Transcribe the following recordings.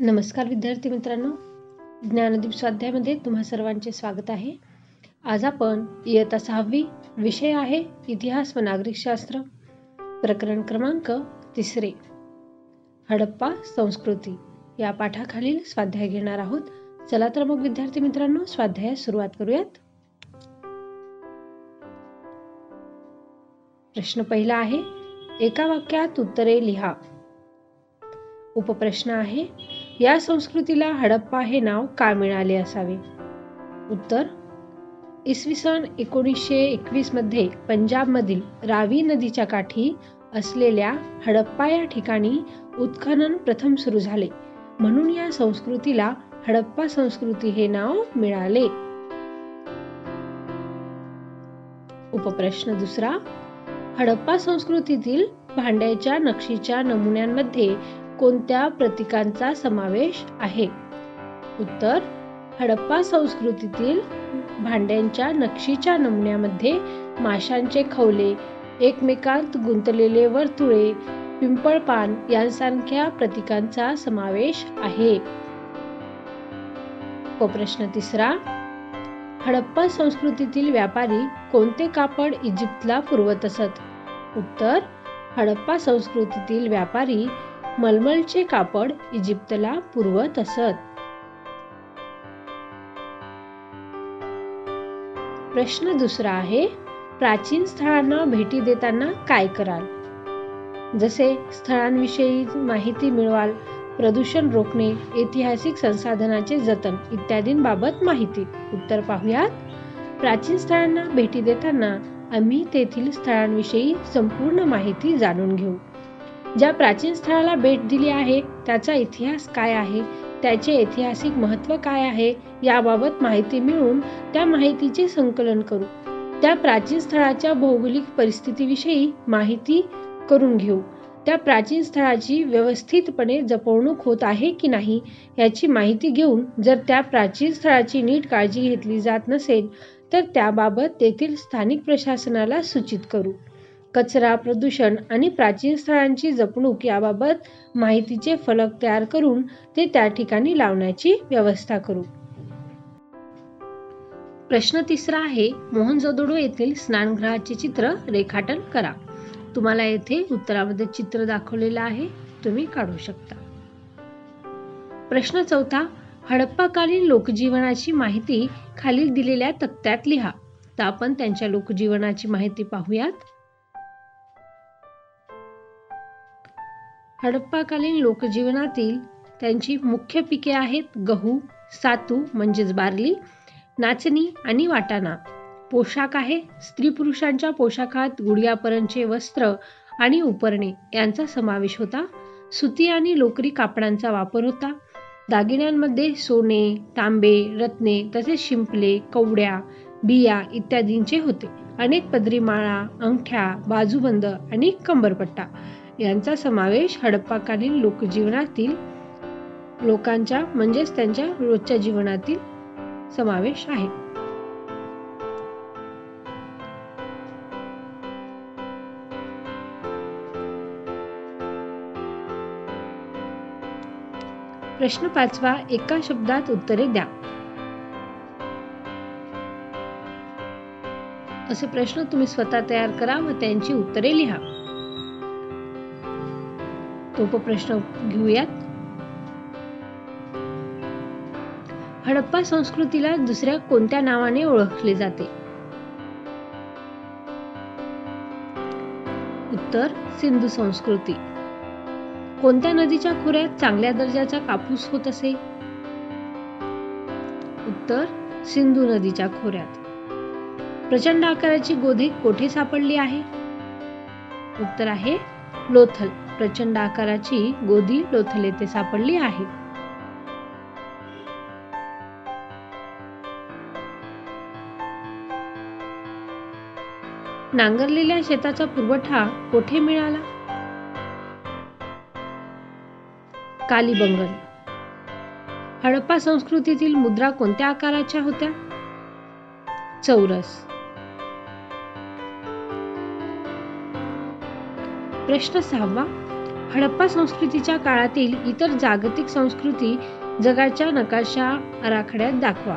नमस्कार विद्यार्थी मित्रांनो. ज्ञानदीप स्वाध्यायमध्ये तुम्हा सर्वांचे स्वागत आहे. आज आपण इयत्ता सहावी विषय आहे इतिहास व नागरिकशास्त्र प्रकरण क्रमांक तिसरे. हडप्पा संस्कृती. या पाठाखालील स्वाध्याय घेणार आहोत. चला तर मग विद्यार्थी मित्रांनो स्वाध्यायास सुरुवात करूयात. प्रश्न पहिला आहे एका वाक्यात उत्तरे लिहा. उपप्रश्न आहे या संस्कृतीला हडप्पा हे नाव का मिळाले असावे? उत्तर इसवी सन एकोणीसशे एकवीसमध्ये पंजाबमधील रावी नदीच्या काठी असलेल्या हडप्पा या ठिकाणी उत्खनन प्रथम सुरू झाले. म्हणून या संस्कृतीला हडप्पा संस्कृती हे नाव मिळाले. उपप्रश्न दुसरा हडप्पा संस्कृतीतील भांड्याच्या नक्षीच्या नमुन्यांमध्ये कोणत्या प्रतीकांचा समावेश आहे? उत्तर हडप्पा संस्कृतीतील भांड्यांच्या नक्षीच्या नमुन्यामध्ये माशांचे खवले एकमेकांत गुंतलेले वर्तुळे पिंपळपान यांसारख्या प्रतीकांचा समावेश आहे. प्रश्न तिसरा हडप्पा संस्कृतीतील व्यापारी कोणते कापड इजिप्तला पुरवत असत? उत्तर हडप्पा संस्कृतीतील व्यापारी मलमलचे कापड इजिप्तला पुरवत असत. प्रश्न दुसरा आहे प्राचीन स्थळांना भेटी देताना काय कराल? जसे स्थळांविषयी माहिती मिळवाल प्रदूषण रोखणे ऐतिहासिक संसाधनाचे जतन इत्यादींबाबत माहिती. उत्तर पाहूयात. प्राचीन स्थळांना भेटी देताना आम्ही तेथील स्थळांविषयी संपूर्ण माहिती जाणून घेऊ. ज्या प्राचीन स्थळाला भेट दिली आहे त्याचा इतिहास काय आहे? त्याचे ऐतिहासिक महत्त्व काय आहे? याबाबत माहिती मिळवून त्या माहितीचे संकलन करू. त्या प्राचीन स्थळाच्या भौगोलिक परिस्थितीविषयी माहिती करून घेऊ. त्या प्राचीन स्थळाची व्यवस्थितपणे जपवणूक होत आहे की नाही याची माहिती घेऊन जर त्या प्राचीन स्थळाची नीट काळजी घेतली जात नसेल तर त्याबाबत तेथील स्थानिक प्रशासनाला सूचित करू. कचरा प्रदूषण आणि प्राचीन स्थळांची जपणूक याबाबत माहितीचे फलक तयार करून ते त्या ठिकाणी लावण्याची व्यवस्था करू. प्रश्न तिसरा आहे मोहनजोदडो येथील स्नानगृहाचे चित्र रेखाटन करा. तुम्हाला येथे उत्तरामध्ये चित्र दाखवलेलं आहे तुम्ही काढू शकता. प्रश्न चौथा हडप्पाकालीन लोकजीवनाची माहिती खालील दिलेल्या तक्त्यात लिहा. तर आपण त्यांच्या लोकजीवनाची माहिती पाहूयात. हडप्पाकालीन लोकजीवनातील त्यांची मुख्य पिके आहेत गहू सातू म्हणजेच बार्ली नाचणी आणि वाटाणा. पोशाख आहे स्त्री पुरुषांच्या पोशाखात गुडियापर्यंतचे वस्त्र आणि उपरणे यांचा समावेश होता. सुती आणि लोकरी कापडांचा वापर होता. दागिन्यांमध्ये सोने तांबे रत्ने तसेच शिंपले कवड्या बिया इत्यादींचे होते. अनेक पदरी माळा अंगठ्या बाजूबंद आणि कंबरपट्टा. यांचा समावेश हडप्पाकालीन लोकजीवनातील लोकांच्या म्हणजेच त्यांच्या रोजच्या जीवनातील समावेश आहे. प्रश्न पाचवा एका शब्दात उत्तरे द्या. असे प्रश्न तुम्ही स्वतः तयार करा व त्यांची उत्तरे लिहा. तो प्रश्न घेऊयात. हडप्पा संस्कृतीला दुसऱ्या कोणत्या नावाने ओळखले जाते? उत्तर सिंधू संस्कृती. कोणत्या नदीच्या खोऱ्यात चांगल्या दर्जाचा कापूस होत असे? उत्तर सिंधू नदीच्या खोऱ्यात. प्रचंड आकाराची गोधी कोठे सापडली आहे? उत्तर आहे लोथल. प्रचंड आकाराची गोदी लोथल येथे सापडली आहे. नांगरलेल्या शेताचा पुरवठा कोठे मिळाला? कालीबंगल हडप्पा संस्कृतीतील मुद्रा कोणत्या आकाराच्या होत्या? चौरस. प्रश्न सहावा. हडप्पा संस्कृतीच्या काळातील इतर जागतिक संस्कृती जगाच्या नकाशा आराखड्यात दाखवा.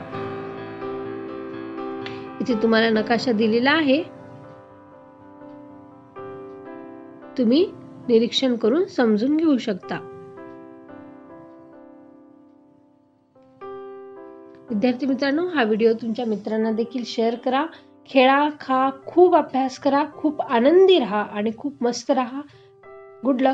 इथे तुम्हाला नकाशा दिलेला आहे. तुम्ही निरीक्षण करून समजून घेऊ शकता. विद्यार्थी मित्रांनो हा व्हिडिओ तुमच्या मित्रांना देखील शेअर करा खेळा खा खूप अभ्यास करा खूप आनंदी राहा आणि खूप मस्त राहा. गुड लक